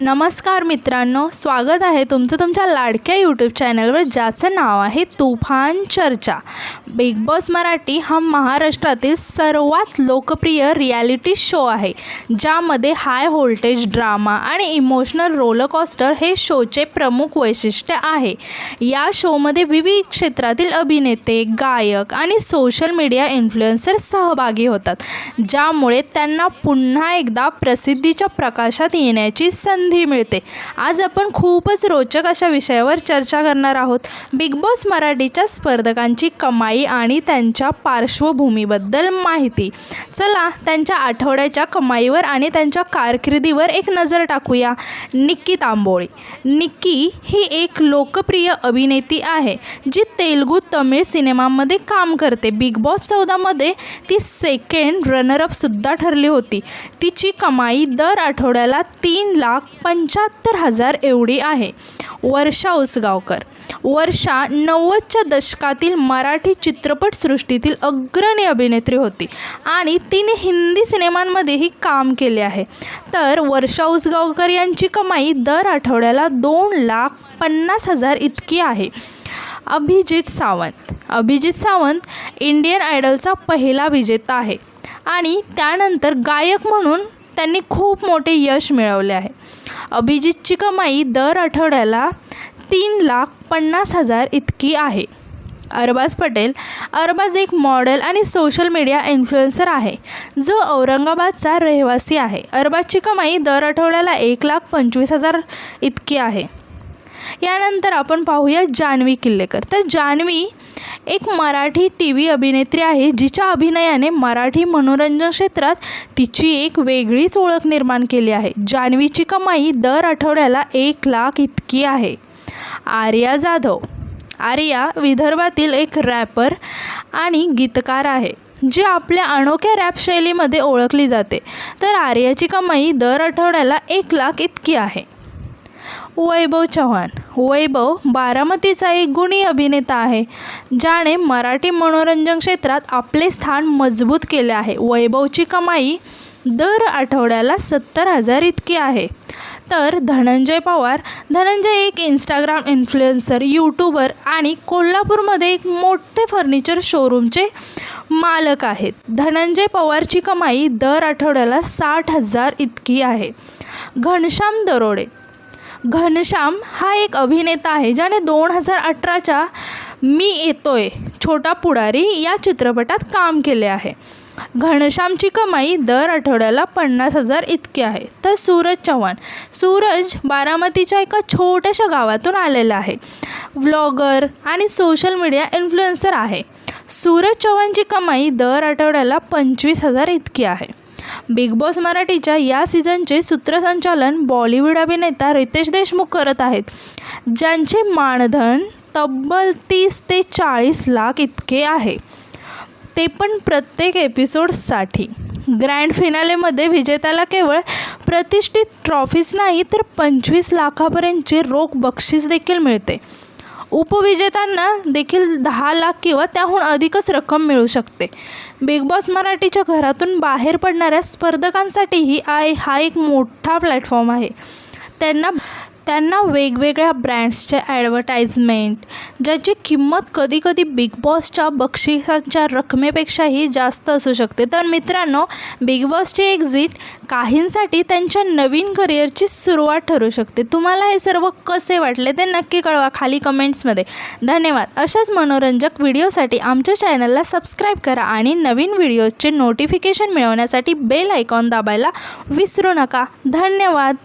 नमस्कार मित्रांनो स्वागत आहे तुमचं तुमच्या लाडक्या यूट्यूब चॅनलवर ज्याचं नाव आहे तुफान चर्चा. बिग बॉस मराठी हा महाराष्ट्रातील सर्वात लोकप्रिय रियालिटी शो आहे ज्यामध्ये हाय व्होल्टेज ड्रामा आणि इमोशनल रोलरकॉस्टर हे शोचे प्रमुख वैशिष्ट्य आहे. या शोमध्ये विविध क्षेत्रातील अभिनेते गायक आणि सोशल मीडिया इन्फ्लुएन्सर सहभागी होतात ज्यामुळे त्यांना पुन्हा एकदा प्रसिद्धीच्या प्रकाशात येण्याची संधी मिळते. आज आपण खूपच रोचक अशा विषयावर चर्चा करणार आहोत. बिग बॉस मराठीच्या स्पर्धकांची कमाई आणि त्यांच्या पार्श्वभूमीबद्दल माहिती. चला त्यांच्या आठवड्याच्या कमाईवर आणि त्यांच्या कारकिर्दीवर एक नजर टाकूया. निक्की तांबोळी. निक्की ही एक लोकप्रिय अभिनेती आहे जी तेलुगू तमिळ सिनेमामध्ये काम करते. बिग बॉस चौदामध्ये ती सेकंड रनरअपसुद्धा ठरली होती. तिची कमाई दर आठवड्याला तीन लाख पंच्याहत्तर हजार एवढी आहे. वर्षा उसगावकर. वर्षा नव्वदच्या दशकातील मराठी चित्रपटसृष्टीतील अग्रणी अभिनेत्री होती आणि तिने हिंदी सिनेमांमध्येही काम केले आहे. तर वर्षा उसगावकर यांची कमाई दर आठवड्याला दोन लाख पन्नास हजार इतकी आहे. अभिजित सावंत. अभिजित सावंत इंडियन आयडलचा पहिला विजेता आहे आणि त्यानंतर गायक म्हणून त्यांनी खूप मोठे यश मिळवले आहे. अभिजितची कमाई दर आठवड्याला तीन लाख पन्नास हजार इतकी आहे. अरबाज पटेल अरबाज एक मॉडेल आणि सोशल मीडिया इन्फ्लुएन्सर आहे जो औरंगाबादचा रहिवासी आहे. अरबाजची कमाई दर आठवड्याला एक लाख पंचवीस हजार इतकी आहे. यानंतर आपण पाहूया जान्हवी किल्लेकर. तर जान्हवी एक मराठी टी व्ही अभिनेत्री आहे जिच्या अभिनयाने मराठी मनोरंजन क्षेत्रात तिची एक वेगळीच ओळख निर्माण केली आहे. जान्हवीची कमाई दर आठवड्याला एक लाख इतकी आहे. आर्या जाधव. आर्या विदर्भातील एक रॅपर आणि गीतकार आहे जी आपल्या अनोख्या रॅप शैलीमध्ये ओळखली जाते. तर आर्याची कमाई दर आठवड्याला एक लाख इतकी आहे. वैभव चव्हाण. वैभव बारामतीचा एक गुणी अभिनेता आहे ज्याने मराठी मनोरंजन क्षेत्रात आपले स्थान मजबूत केले आहे. वैभवची कमाई दर आठवड्याला सत्तर हजार इतकी आहे. तर धनंजय पवार धनंजय एक इंस्टाग्राम इन्फ्लुएन्सर यूट्यूबर आणि कोल्हापूरमध्ये एक मोठे फर्निचर शोरूमचे मालक आहेत. धनंजय पवारची कमाई दर आठवड्याला साठ हजार इतकी आहे. घनश्याम दरोडे घनश्याम हा एक अभिनेता आहे ज्याने दोन हजार अठराच्या मी येतोय छोटा पुढारी या चित्रपटात काम केले आहे. घनश्यामची कमाई दर आठवड्याला पन्नास हजार इतकी आहे. तर सूरज चव्हाण. सूरज बारामतीच्या एका छोट्याशा गावातून आलेला आहे. व्लॉगर आणि सोशल मीडिया इन्फ्लुएन्सर आहे. सूरज चव्हाणची कमाई दर आठवड्याला पंचवीस हजार इतकी आहे. बिग बॉस मराठीच्या या सीझनचे सूत्रसंचालन बॉलिवूड अभिनेता रितेश देशमुख करत आहेत. ज्यांचे मानधन तब्बल तीस ते चाळीस लाख इतके आहे. ते पण प्रत्येक एपिसोडसाठी. ग्रँड फिनालेमध्ये विजेत्याला केवळ प्रतिष्ठित ट्रॉफीज नाही तर पंचवीस लाखापर्यंतचे रोख बक्षीस देखील मिळते. उपविजेत्यांना देखील दहा लाख किंवा त्याहून अधिकच रक्कम मिळू शकते. बिग बॉस मराठीच्या घरातून बाहेर पडणाऱ्या स्पर्धकांसाठीही आय हा एक मोठा प्लॅटफॉर्म आहे. त्यांना त्यांना वेगवेगळ्या ब्रँड्सचे ॲडव्हर्टाईजमेंट ज्याची किंमत कधीकधी बिग बॉसच्या बक्षिसांच्या रकमेपेक्षाही जास्त असू शकते. तर मित्रांनो बिग बॉसची एक्झिट काहींसाठी त्यांच्या नवीन करिअरची सुरुवात ठरू शकते. तुम्हाला हे सर्व कसे वाटले ते नक्की कळवा खाली कमेंट्समध्ये धन्यवाद. अशाच मनोरंजक व्हिडिओसाठी आमच्या चॅनलला सबस्क्राईब करा आणि नवीन व्हिडिओजचे नोटिफिकेशन मिळवण्यासाठी बेल आयकॉन दाबायला विसरू नका. धन्यवाद.